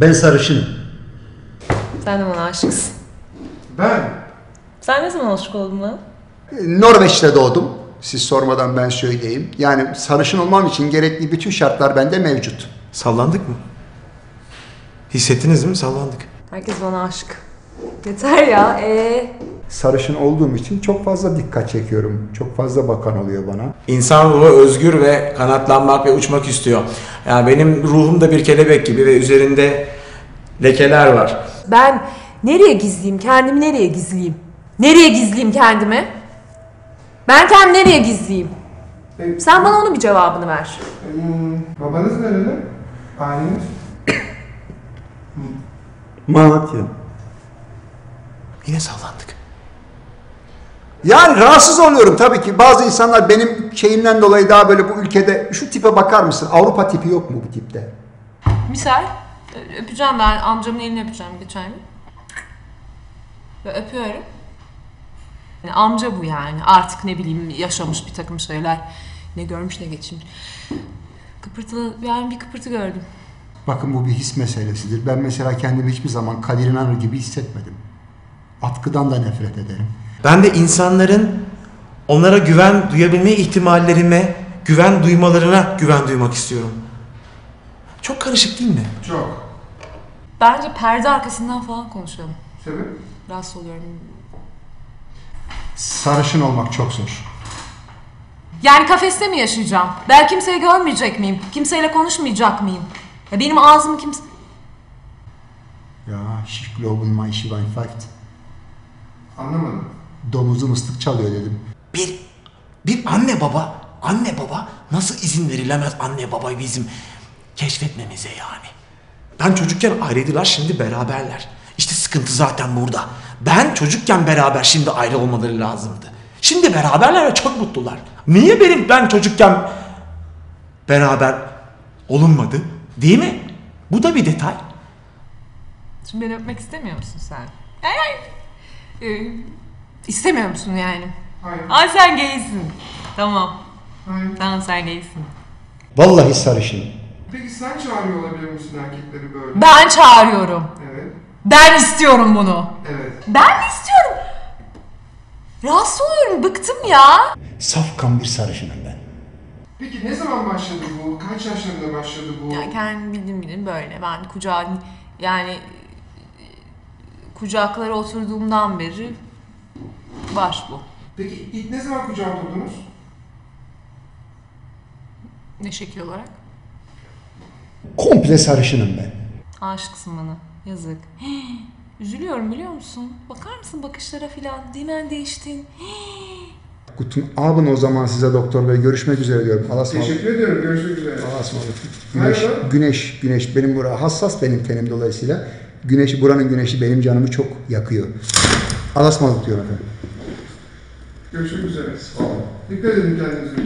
Ben sarışınım. Sen de bana aşıksın. Ben. Sen ne zaman aşık oldun lan? Norveç'te doğdum. Siz sormadan ben söyleyeyim. Yani sarışın olmam için gerekli bütün şartlar bende mevcut. Sallandık mı? Hissettiniz mi? Sallandık. Herkes bana aşık. Yeter ya. Ee. Sarışın olduğum için çok fazla dikkat çekiyorum. Çok fazla bakan oluyor bana. İnsan ruhu özgür ve kanatlanmak ve uçmak istiyor. Yani benim ruhum da bir kelebek gibi ve üzerinde lekeler var. Ben nereye gizleyeyim? Kendimi nereye gizleyeyim? Nereye gizleyeyim kendimi? Ben kendimi nereye gizleyeyim? Sen bana onun bir cevabını ver. Hmm, babanız nerede? Aileniz? Malatya. Yine sallandık. Yani rahatsız oluyorum tabii ki. Bazı insanlar benim şeyimden dolayı daha böyle bu ülkede şu tipe bakar mısın? Avrupa tipi yok mu bu tipte? Misal öpeceğim ben amcamın elini öpeceğim geçen gün. Ve öpüyorum. Yani amca bu yani. Artık ne bileyim yaşamış bir takım şeyler. Ne görmüş ne geçirmiş. Kıpırtılı yani bir kıpırtı gördüm. Bakın bu bir his meselesidir. Ben mesela kendimi hiçbir zaman Kadir İnanır gibi hissetmedim. Atkıdan da nefret ederim. Ben de insanların onlara güven duyabilme ihtimallerime, güven duymalarına güven duymak istiyorum. Çok karışık değil mi? Çok. Bence perde arkasından falan konuşalım. Sebep? Rahatsız oluyorum. Sarışın olmak çok zor. Yani kafeste mi yaşayacağım? Ben kimseyi görmeyecek miyim? Kimseyle konuşmayacak mıyım? Ya benim ağzımı kimse... Ya, ich glaube mein Schweinfurt. Anlamadım. Domuzum ıslık çalıyor dedim. Bir bir anne baba, anne baba nasıl izin verilemez anne babayı bizim keşfetmemize yani. Ben çocukken ayrıydılar şimdi beraberler. İşte sıkıntı zaten burada. Ben çocukken beraber şimdi ayrı olmaları lazımdı. Şimdi beraberler ve çok mutlular. Niye benim ben çocukken beraber olunmadı? Değil mi? Bu da bir detay. Şimdi beni öpmek istemiyor musun sen? Ay ay. Ee, istemiyor musun yani? Hayır. Ay sen gaysin. Tamam. Hayır. Tamam sen gaysin. Vallahi sarışınım. Peki sen çağırıyor olabilir misin erkekleri böyle? Ben çağırıyorum. Evet. Ben istiyorum bunu. Evet. Ben mi istiyorum? Rahatsız oluyorum. Bıktım ya. Safkan bir sarışınım ben. Peki ne zaman başladı bu? Kaç yaşlarında başladı bu? Ya kendim bildim bildim böyle. Ben kucağa yani e, kucaklara oturduğumdan beri var bu. Peki ilk ne zaman kucağa oturdunuz? Ne şekil olarak? Komple sarışınım ben. Aşıksın bana. Yazık. Üzülüyorum biliyor musun? Bakar mısın bakışlara filan? Hemen değiştin. Guten Abend o zaman size doktor bey. Görüşmek üzere diyorum. Allah'a ısmarladık. Teşekkür ediyorum. Görüşmek üzere. Allah'a ısmarladık. Güneş, Merhaba. güneş, güneş. Benim bura hassas benim tenim dolayısıyla. Güneş, buranın güneşi benim canımı çok yakıyor. Allah'a ısmarladık diyorum efendim. Görüşmek üzere. Dikkat edin kendinize.